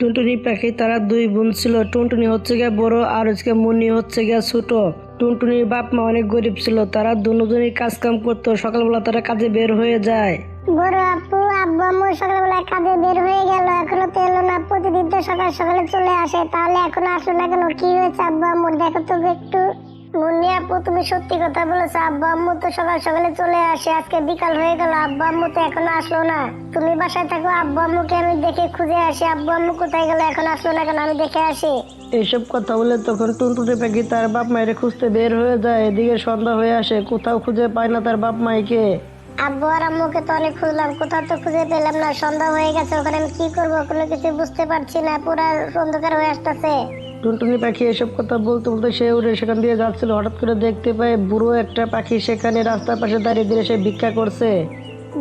টুনটুনি পাখি, তারা দুই বোন ছিল। টুনটুনি হচ্ছে গিয়ে বড় আর হচ্ছে মুন্নি হচ্ছে গিয়ে ছোট। টুনটুনির বাপ মা অনেক গরিব ছিল। তারা দুজনই কাজ কাম করতো। সকালবেলা তারা কাজে বের হয়ে যায়। বড় আপু, আব্বু, আম্মু, সকালবেলা কাজে বের হয়ে গেল। এখনও তো এলো না। প্রতিদিন তো সকাল সকালে চলে আসে। তাহলে এখন আসলো না কেন? কি হয়েছে আব্বু মোর দেখো তো একটু। মুন্নি আপু তুমি সত্যি কথা বলেছ। আব্বু আম্মু তো সকাল সকালে চলে আসে। আজকে বিকাল হয়ে গেল। আব্বু আম্মু তো এখনও আসলো না। তুমি বাসায় থাকো। আব্বু আম্মুকে আমি দেখে খুঁজে আসি। আব্বু আম্মু কোথায় গেল? এখন আসলো না কেন? আমি দেখে আসি। এইসব কথা বলে তখন টুনটুনি পাখি তার বাপ মায়ের খুঁজতে বের হয়ে যায়। এদিকে সন্ধ্যা হয়ে আসে। কোথাও খুঁজে পায় না তার বাপ মাইকে। আব্বু আর আম্মুকে তো অনেক খুঁজলাম। কোথাও তো খুঁজে পেলাম না। সন্ধ্যা হয়ে গেছে। ওখানে আমি কি করব? কোনো কিছু বুঝতে পারছি না। পুরা অন্ধকার হয়ে আসতেছে। টুনটুনি পাখি এসব কথা বলতে বলতে সে উড়ে সেখান দিয়ে যাচ্ছিল। হঠাৎ করে দেখতে পায় বুড়ো একটা পাখি সেখানে রাস্তার পাশে দাঁড়িয়ে দিয়ে সে ভিক্ষা করছে।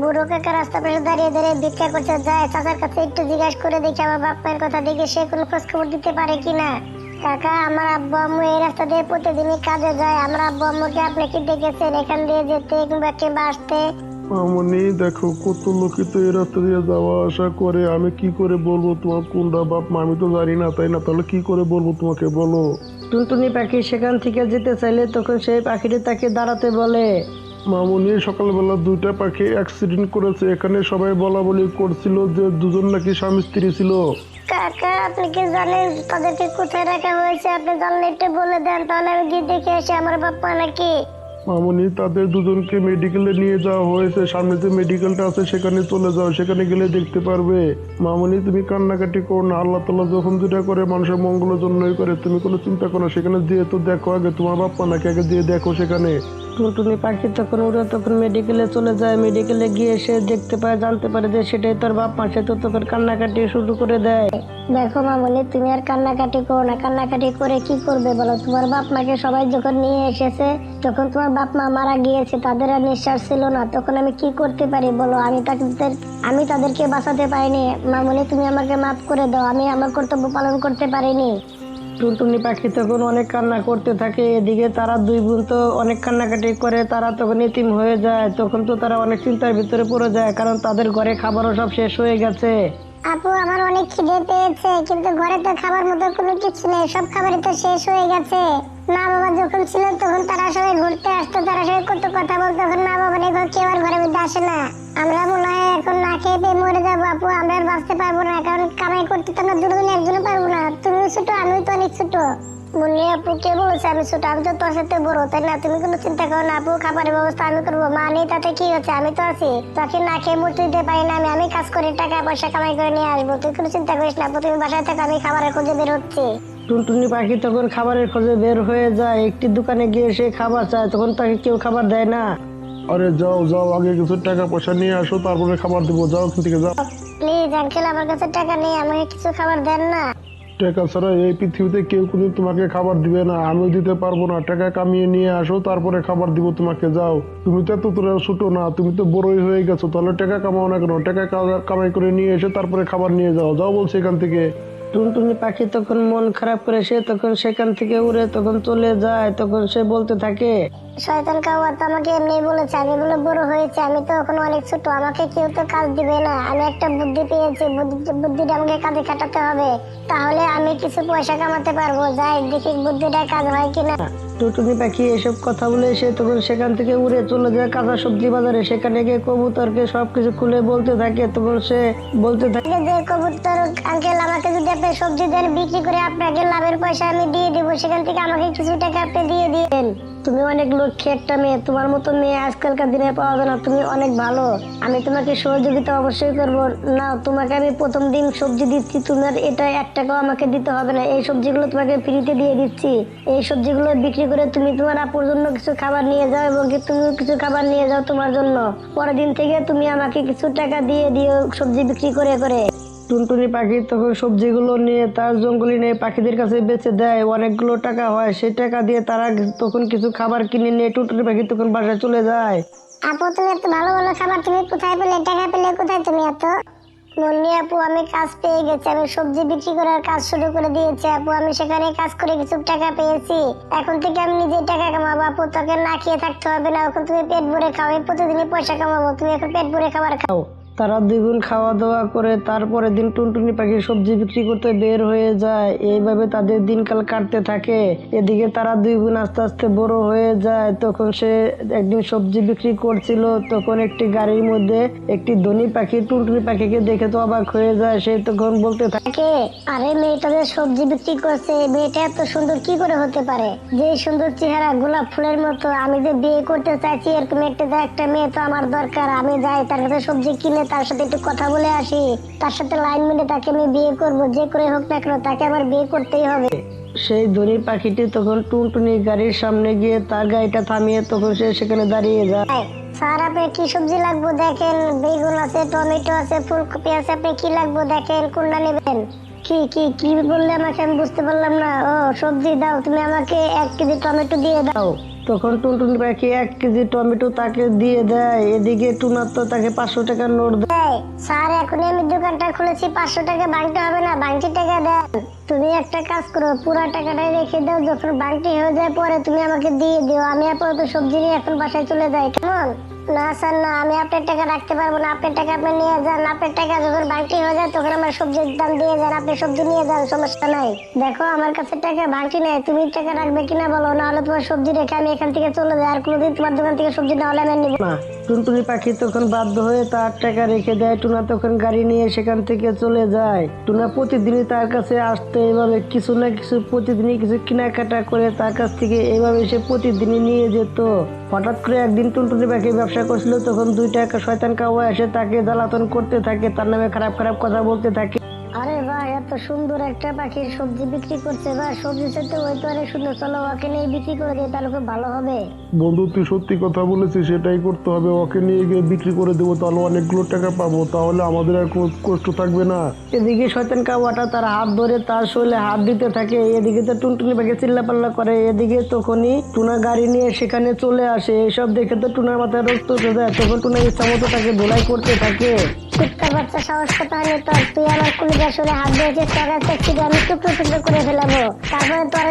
বুড়ো কাকা রাস্তা পাশে দাঁড়িয়ে দাঁড়িয়ে ভিক্ষা করতে যায় চাচার কাছে একটু জিজ্ঞাসা করে দেখি আমার বাপ কথা। দেখে সে কোনো খোঁজ খবর দিতে পারে কিনা? কাকা, আমার আব্বু আম্মু এই রাস্তা দিয়ে প্রতিদিনই কাজে যায়। আমার আব্বু আম্মুকে আপনি কি দেখেছেন? এখান দিয়ে যেতে কিংবা কিংবা আসতে? মামনি দেখো কত লোকই তো এই রাস্তা দিয়ে যাওয়া আসা করে। আমি কি করে বলব তোমার কোনটা বাপ? মা আমি তো জানি না তাই না? তাহলে কি করে বলব তোমাকে বলো? টুনটুনি পাখি সেখান থেকে যেতে চাইলে তখন সেই পাখিটি তাকে দাঁড়াতে বলে। মামনি সকালবেলা দুইটা পাখি অ্যাক্সিডেন্ট করেছে। এখানে সবাই বলা বলি করছিল যে দুজন নাকি স্বামী স্ত্রী ছিল। কাকা আপনি কি জানেন তাদেরকে কোথায় রাখা হয়েছে? আপনি জানলে একটু বলে দেন তাহলে আমি গিয়ে দেখে আসি আমার বাপ্পা নাকি। মামনি, তাদের দুজনকে মেডিকেলে নিয়ে যাওয়া হয়েছে। সামনে যে মেডিকেলটা আছে, সেখানে চলে যাও, সেখানে গেলে দেখতে পারবে। মামনি, তুমি কান্নাকাটি করো না। আল্লাহ তাল্লাহ যখন যেটা করে, মানুষের মঙ্গলের জন্যই করে। তুমি কোনো চিন্তা করো সেখানে যেয়ে তো দেখো আগে তোমার বাপ্পা নাকি আগে যেয়ে দেখো সেখানে। টুনটুনি পাখি তখন উড়ে তখন মেডিকেলে চলে যায় মেডিকেলে গিয়ে সে দেখতে পায়, জানতে পারে যে সেটাই তার বাপ মা, সে তো তখন কান্নাকাটি শুরু করে দেয়। দেখো মামনি, তুমি আর কান্নাকাটি করো না। কান্নাকাটি করে কি করবে বলো? তোমার বাপ মাকে সবাই যখন নিয়ে এসেছে, তখন তোমার বাপ মা মারা গিয়েছে, তাদের আর নিঃশ্বাস ছিল না। তখন আমি কি করতে পারি বলো? আমি তাদের, আমি তাদেরকে বাঁচাতে পারিনি। মামনি, তুমি আমাকে মাফ করে দাও। আমি আমার কর্তব্য পালন করতে পারিনি। টুনটুনি পাখি তখন অনেক কান্না করতে থাকে, এদিকে তারা দুই বোন তো অনেক কান্নাকাটি করে, তারা তখন এতিম হয়ে যায়, তখন তো তারা অনেক চিন্তার ভিতরে পড়ে যায়, কারণ তাদের ঘরে খাবারও সব শেষ হয়ে গেছে। আপু, আমার অনেক খিদে পেয়েছে, কিন্তু ঘরে তো খাবার মতো কোনো কিছু নেই, সব খাবারই তো শেষ হয়ে গেছে। মা বাবা যখন ছিল, তখন তারা সবাই ঘুরতে আসতো, তারা সবাই কত কথা বলতো, এখন মা বাবা নেই কেউ আর ঘরের মধ্যে আসে না। আমরা মনে হয় এখন না খেয়ে পেয়ে মরে যাব, আপু, আমরা আর বাঁচতে পারব না, কারণ কামাই করতে তো আমরা দুজনে ছোট আমিও তো অনেক ছোট। মুন্নি আপু কে বলেছে আমি ছোট আমি তো তোর সাথে বড় তাই না? তুমি কোনো চিন্তা করো না আপু খাবারের ব্যবস্থা আমি করব। মা নেই তাতে কি হচ্ছে? আমি তো আছি। তোকে না খেয়ে মরতে দিতে পারি না আমি আমি কাজ করে টাকা পয়সা কামাই করে নিয়ে আসব। তুই কোনো চিন্তা করিস না আপু তুমি বাসায় থাকো আমি খাবারের খোঁজে বের হচ্ছি। টুনটুনি পাখি তখন খাবারের খোঁজে বের হয়ে যায়। একটি দোকানে গিয়ে সে খাবার চায় তখন তাকে কেউ খাবার দেয় না। আরে যাও যাও আগে কিছু টাকা পয়সা নিয়ে আসো তারপরে খাবার দেবো। যাও থেকে যাও। প্লিজ আঙ্কেল আমার কাছে টাকা নেই আমাকে কিছু খাবার দেন না। টাকা ছাড়া এই পৃথিবীতে কেউ কোনো তোমাকে খাবার দিবে না। আমিও দিতে পারব না। টাকা কামিয়ে নিয়ে আসো, তারপরে খাবার দিব তোমাকে। যাও। তুমি তো এত তোরা ছোট না, তুমি তো বড়ই হয়ে গেছো। তাহলে টাকা কামাও না কেন? টাকা কামাই করে নিয়ে এসে তারপরে খাবার নিয়ে যাও। যাও বলছে এখান থেকে। টুনটুনি পাখি তখন মন খারাপ করে সে তখন সেখান থেকে উড়ে তখন চলে যায়, তখন সে বলতে থাকে। শয়তান কাওয়ার তো আমাকে এমনি বলেছে, আমি বলে বড় হয়েছে, আমি তো এখন অনেক ছোট, আমাকে কেউ তো কাজ দিবে না। আমি একটা বুদ্ধি পেয়েছি, বুদ্ধি- বুদ্ধিটা আমাকে কাজে খাটাতে হবে। তাহলে আমি কিছু পয়সা কামাতে পারব, যাই, দেখি বুদ্ধিটা কাজ হয় কিনা। টুনটুনি পাখি এসব কথা বলে সে তখন সেখান থেকে উড়ে চলে যায় কাঁচা সবজি বাজারে। সেখানে গিয়ে কবুতরকে সবকিছু খুলে বলতে থাকে, তখন সে বলতে থাকে যে কবুতর আঙ্কেল আমাকে যদি আপনি সবজি দেন, বিক্রি করে আপনাকে লাভের পয়সা আমি দিয়ে দিব। সেখান থেকে আমাকে কিছু টাকা আপনি দিয়ে দিন তুমি অনেক লক্ষ্যে একটা মেয়ে, তোমার মতো মেয়ে আজকালকার দিনে পাওয়া যায় না, তুমি অনেক ভালো। আমি তোমাকে সহযোগিতা অবশ্যই করব। না তোমাকে আমি প্রথম দিন সবজি দিচ্ছি, তোমার এটা এক টাকাও আমাকে দিতে হবে না। এই সবজিগুলো তোমাকে ফ্রিতে দিয়ে দিচ্ছি। এই সবজিগুলো বিক্রি করে তুমি তোমার আপুর জন্য কিছু খাবার নিয়ে যাও এবং তুমিও কিছু খাবার নিয়ে যাও তোমার জন্য। পরের দিন থেকে তুমি আমাকে কিছু টাকা দিয়ে দিও সবজি বিক্রি করে করে। টুনটুনি পাখি তখন সবজিগুলো নিয়ে তার জঙ্গলি নিয়ে পাখিদের কাছে বেচে দেয়, অনেকগুলো টাকা হয়। সেই টাকা দিয়ে তারা তখন কিছু খাবার কিনে নিয়ে টুনটুনি পাখি তখন বাসায় চলে যায়। আপু, তুমি এত ভালো ভালো খাবার তুমি কোথায় পেলে? টাকা পেলে কোথায় তুমি এত? মুন্নি আপু, আমি কাজ পেয়ে গেছি। আমি সবজি বিক্রি করার কাজ শুরু করে দিয়েছি আপু। আমি সেখানে কাজ করে কিছু টাকা পেয়েছি। এখন থেকে আমি নিজে টাকা কামাবো আপু। তোকে না খেয়ে থাকতে হবে না। এখন তুমি পেট ভরে খাও। আমি প্রতিদিনই পয়সা কামাবো। তুমি এখন পেট ভরে খাবার খাও। তারা দুই বোন খাওয়া দাওয়া করে, তারপরে দিন টুনটুনি পাখি সবজি বিক্রি করতে বের হয়ে যায়। এইভাবে তাদের দিনকাল কাটতে থাকে। এদিকে তারা দুই বোন আস্তে আস্তে বড় হয়ে যায়। তখন সে একদিন সবজি বিক্রি করছিল। তখন একটি গাড়ির মধ্যে একটি ধনী পাখি, টুনটুনি পাখিকে দেখে তো অবাক হয়ে যায়। সে তখন বলতে থাকে আরে মেয়েটা যে সবজি বিক্রি করছে, মেয়েটা এত সুন্দর কি করে হতে পারে? যে সুন্দর চেহারা, গোলাপ ফুলের মতো। আমি যে বিয়ে করতে চাইছি, এরকম একটা মেয়ে তো আমার দরকার। আমি যাই তার কাছে সবজি কিনে তার সাথে একটু কথা বলে আসি। তার সাথে লাইন মিলে তাকে আমি বিয়ে করব যে করে হোক না কেন তাকে আমার বিয়ে করতেই হবে। সেই ধনী পাখিটি তখন টুনটুনি গাড়ির সামনে গিয়ে তার গাড়িটা থামিয়ে তখন সে সেখানে দাঁড়িয়ে যায়। স্যার আপনি কি সবজি লাগবে দেখেন? বেগুন আছে টমেটো আছে ফুলকপি আছে আপনি কি লাগবে দেখেন? কোনটা নেবেন? কি কি কি বললে আমাকে আমি বুঝতে পারলাম না। ও সবজি দাও তুমি আমাকে এক কেজি টমেটো দিয়ে দাও দাও। তখন টুনটুন পাখি এক কেজি টমেটো তাকে দিয়ে দেয়। এদিকে টুনার তো তাকে পাঁচশো টাকা নোট দেয়। স্যার, এখনই আমি দোকানটা খুলেছি, পাঁচশো টাকা বাংটি হবে না বাংটি টাকা দেন। তুমি একটা কাজ করো, পুরো টাকাটাই রেখে দাও, যখন বাংটি হয়ে যায় পরে তুমি আমাকে দিয়ে দিও। আমি আপাতত সবজি নিয়ে এখন বাসায় চলে যাই, কেমন? না, স্যার, না, আমি আপনার টাকা রাখতে পারব না। আপনার টাকা আপনি নিয়ে যান, আপনার টাকা যখন বাংটি হয়ে যায়, তখন আমার সবজির দাম দিয়ে যান, আপনি সবজি নিয়ে যান, সমস্যা নাই। দেখো, আমার কাছে টাকা বাংটি নেই, তুমি টাকা রাখবে কিনা বলো, নাহলে তোমার সবজি রেখে আমি এখান থেকে চলে যাই, আর কোনোদিন তোমার দোকান থেকে সবজি না হলে আমি আর না। না, টুনটুনি পাখি তখন বাধ্য হয়ে তার টাকা রেখে দেয়, টুনা তখন গাড়ি নিয়ে সেখান থেকে চলে যায়। টুনা প্রতিদিনই তার কাছে আসতে এভাবে কিছু না কিছু, প্রতিদিনই কিছু কেনাকাটা করে তার কাছ থেকে এভাবে সে প্রতিদিনই নিয়ে যেত। হঠাৎ করে একদিন টুনটুনি পাখি ব্যবসা করছিল, তখন দুই টাকা শয়তান কাওয়া এসে তাকে জ্বালাতন করতে থাকে, তার নামে খারাপ খারাপ কথা বলতে থাকে। আরে বাহ এত সুন্দর একটা পাখির সবজি বিক্রি করছে বা সবজি সাথে ওই তো অনেক সুন্দর চলো ওকে নিয়ে বিক্রি করে দিয়ে তাহলে খুব ভালো হবে। বন্ধু তুই সত্যি কথা বলেছিস সেটাই করতে হবে। ওকে নিয়ে গিয়ে বিক্রি করে দেবো তাহলে অনেকগুলো টাকা পাবো। তাহলে আমাদের আর কোনো কষ্ট থাকবে না। এদিকে শয়তান কাওয়াটা তার হাত ধরে তার শরীরে হাত দিতে থাকে এদিকে তো টুনটুনি পাখি চিল্লাপাল্লা করে এদিকে তখনই টুনা গাড়ি নিয়ে সেখানে চলে আসে। এসব দেখে তো টুনার মাথায় রক্ত উঠে যায় তখন টুনা ইচ্ছা মতো তাকে ধোলাই করতে থাকে। কুত্তার বাচ্চা সাহস কথা হয়নি তোর তুই আমার কুলিকার সরে হাত দিয়েছিস টাকা ছিল আমি টুকরো টুকরো করে ফেলাবো। তারপরে তোর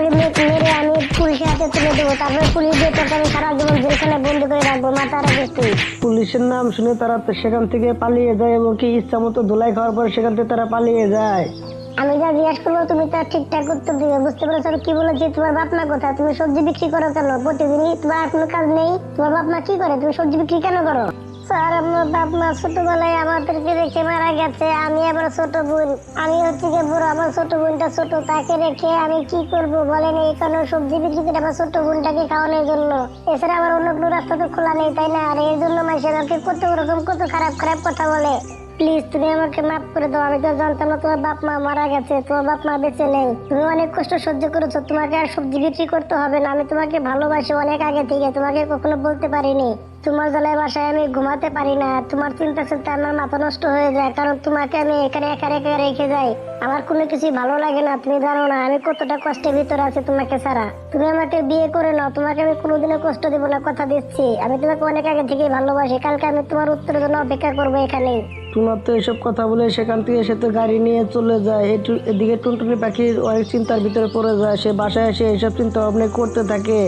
মেরে আমি পুলিশের হাতে তুলে দেবো। তারপরে পুলিশ দিয়ে তোকে আমি সারা জীবন জেলখানে বন্দি করে রাখব মাথা রাখিস তুই। পুলিশের নাম শুনে তারা সেখান থেকে পালিয়ে যায় এবং কি ইচ্ছা মতো ধুলাই খাওয়ার পর সেখান থেকে তারা পালিয়ে যায়। আমি যা জিজ্ঞাসা করব তুমি তার ঠিকঠাক উত্তর দিবে, বুঝতে পেরেছ? কি বলেছি তোমার বাপ মা কোথায় তুমি সবজি বিক্রি করো কেন? প্রতিদিনই তোমার কোনো কাজ নেই? তোমার বাপ মা কি করে? তুমি সবজি বিক্রি কেন করো? স্যার, আমার বাপ মা ছোটবেলায় আমাদেরকে রেখে মারা গেছে। আমি আবার ছোট বোন। আমি হচ্ছে বুড়ো, আমার ছোট বোনটা ছোট, তাকে রেখে আমি কি করব বলেন? কারণে সবজি বিক্রি করে আমার ছোট বোনটাকে খাওয়ানোর জন্য। এছাড়া আমার অন্য কোনো রাস্তা তো খোলা নেই, তাই না? আর এই জন্য মানুষ আমাকে কত রকম, কত খারাপ খারাপ কথা বলে। প্লিজ তুমি আমাকে মাফ করে দাও, আমি তো জানতাম না তোমার বাপ মা মারা গেছে, তোমার বাপ মা বেঁচে নেই। তুমি অনেক কষ্ট সহ্য করেছ, তোমাকে আর সবজি বিক্রি করতে হবে না, আমি তোমাকে ভালোবাসি অনেক আগে থেকে, তোমাকে কখনো বলতে পারিনি। তোমার জ্বালায় বাসায় আমি ঘুমাতে পারি না। তোমার চিন্তা চিন্তা আমার মাথা নষ্ট হয়ে যায়, কারণ তোমাকে আমি এখানে একা একা রেখে যাই। আমার কোনো কিছুই ভালো লাগে না, তুমি জানো না, আমি কতটা কষ্টের ভিতরে আছি তোমাকে ছাড়া। তুমি আমাকে বিয়ে করে নাও, তোমাকে আমি কোনোদিনও কষ্ট দেবো না, কথা দিচ্ছি। আমি তোমাকে অনেক আগে থেকেই ভালোবাসি, কালকে আমি তোমার উত্তরের জন্য অপেক্ষা করব এখানেই টুনার তো এসব কথা বলে সেখান থেকে সে তো গাড়ি নিয়ে চলে যায় এদিকে টুনটুনি পাখির অনেক চিন্তার ভিতরে পড়ে যায়, সে বাসায় এসে এইসব চিন্তা ভাবনা করতে থাকে।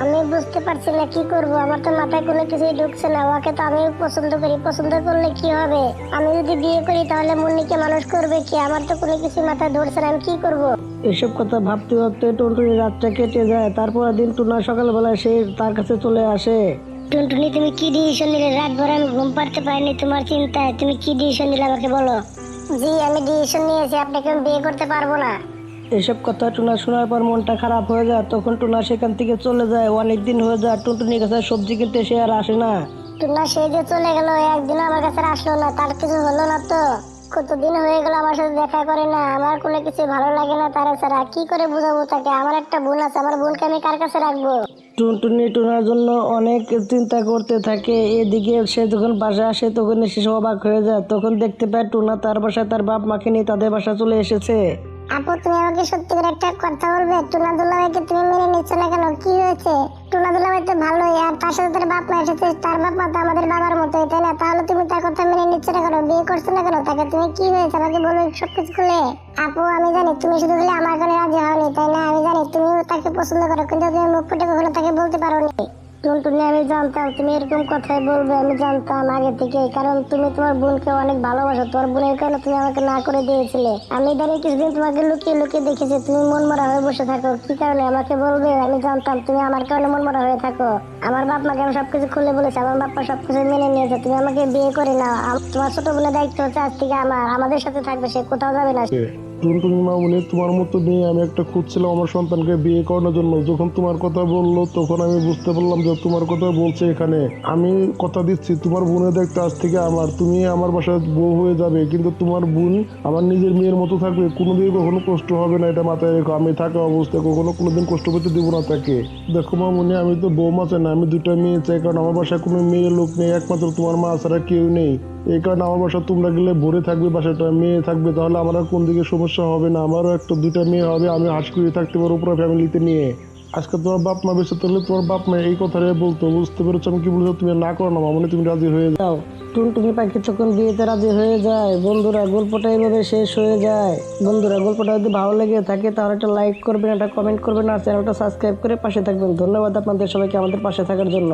আমি বুঝতে পারছি না কি করব আমার তো মাথায় কোনো কিছুই ঢুকছে না ওকে তো আমি পছন্দ করি পছন্দ করলে কি হবে? আমি যদি বিয়ে করি তাহলে মুন্নিকে মানুষ করবে কি? আমার তো কোনো কিছু মাথায় ধরছে না আমি কি করব? এসব কথা ভাবতে ভাবতে টুনটুনি রাতটা কেটে যায় তারপর দিন টুনা সকালবেলা সে তার কাছে চলে আসে। টুনটুনি তুমি কি ডিসিশন নিলে? রাত ভর আমি ঘুম পাড়তে পারিনি তোমার চিন্তায় তুমি কি ডিসিশন নিলে আমাকে বলো? জি আমি ডিসিশন নিয়েছি আপনাকে আমি বিয়ে করতে পারব না। এসব কথা টুনা শোনার পর মনটা খারাপ হয়ে যায়। তখন টুনা সেখান থেকে চলে যায়। অনেক দিন হয়ে যায় টুনটুনির কাছে সবজি কিনতে সে আর আসে না। টুনা সে যে চলে গেল একদিন আমার কাছে আসলো না। তার কিছু হলো না তো। কতদিন হয়ে গেল আমার সাথে দেখা করে না। আমার কোনো কিছু ভালো লাগে না তারা ছাড়া কি করে বুঝাবো তাকে? আমার একটা বোন আছে। আমার বোনকে আমি কার কাছে রাখব? টুনটুনি টুনার জন্য অনেক চিন্তা করতে থাকে। এদিকে সে যখন বাসায় আসে তখন সে অবাক হয়ে যায়। তখন দেখতে পায় টুনা তার বাসায় তার বাপ মাকে নিয়ে তাদের বাসা চলে এসেছে। আপু, তুমি আমাকে সত্যি করে একটা কথা বলবে? টুনা দুলাভাইকে তুমি মেনে নিচ্ছ না কেন? কি হয়েছে? টুনা দুলাভাই তো ভালোই, আর তার সাথে তার বাপ মা এসেছে, তার বাপ মা তো আমাদের বাবার মতোই, তাই না? তাহলে তুমি তার কথা মেনে নিচ্ছ না কেন? বিয়ে করছ না কেন? তাকে তুমি কি হয়েছে? আমাকে বলো সবকিছু খুলে। আপু, আমি জানি তুমি শুধু খালি আমার করে রাজি হওনি, তাই না? আমি জানি তুমিও তাকে পছন্দ করো, কিন্তু তুমি মুখ ফুটে কখনো তাকে বলতে পারো নি টুনটুনি আমি জানতাম, তুমি এরকম কথাই বলবে, আমি জানতাম আগে থেকে কারণ তুমি তোমার বোনকে অনেক ভালোবাসো। তোমার বোনের কারণে তুমি আমাকে না করে দিয়েছিলে। আমি ইদানিং কিছুদিন তোমাকে লুকিয়ে লুকিয়ে দেখেছি, তুমি মন মরা হয়ে বসে থাকো। কি কারণে? আমাকে বলবে? আমি জানতাম, তুমি আমার কারণে মন মরা হয়ে থাকো। আমার বাপ মাকে আমি সবকিছু খুলে বলেছি, আমার বাপ্পা সবকিছু মেনে নিয়েছে। তুমি আমাকে বিয়ে করে নাও। তোমার ছোট বোনের দায়িত্ব হচ্ছে আজ থেকে আমার। আমাদের সাথে থাকবে, সে কোথাও যাবে না। টুনটুনি মামুনি তোমার মতো মেয়ে আমি একটা খুঁজছিলাম আমার সন্তানকে বিয়ে করানোর জন্য। যখন তোমার কথা বলল, তখন আমি বুঝতে পারলাম যে তোমার কথা বলছে এখানে। আমি কথা দিচ্ছি, তোমার বোনের দেখতে আজ থেকে আমার। তুমি আমার বাসায় বউ হয়ে যাবে, কিন্তু তোমার বোন আমার নিজের মেয়ের মতো থাকবে। কোনোদিন কখনো কষ্ট হবে না, এটা মাথায় রেখো। আমি থাকা অবস্থায় কখনো কোনোদিন কষ্ট পেতে দেবো না তাকে। দেখো মামুনি, আমি তো বৌমা চাই না, আমি দুটা মেয়ে চাই, কারণ আমার বাসায় কোনো মেয়ে লোক নেই, একমাত্র তোমার মা ছাড়া কেউ নেই। এই কারণে আমার বাসা তোমরা গেলে ভরে থাকবে, বাসাটা মেয়ে থাকবে, তাহলে আমার আর কোন দিকে সমস্যা হবে না। আমারও একটা দুইটা মেয়ে হবে, আমি হাস করে থাকতে পারব পুরো ফ্যামিলিতে নিয়ে। আজকে তোমার বাপ মা বেঁচে থাকলে তোমার বাপ মা এই কথাটাই বলতো, বুঝতে পেরেছ? আমি কি বলছো তুমি না করো না, মামনি, তুমি রাজি হয়ে যাও। টুনটুনি পাখি যখন বিয়েতে রাজি হয়ে যায়, বন্ধুরা, গল্পটা এইভাবে শেষ হয়ে যায়। বন্ধুরা, গল্পটা যদি ভালো লেগে থাকে, তাহলে একটা লাইক করবেন, একটা কমেন্ট করবেন, আর চ্যানেলটা সাবস্ক্রাইব করে পাশে থাকবেন। ধন্যবাদ আপনাদের সবাইকে আমাদের পাশে থাকার জন্য।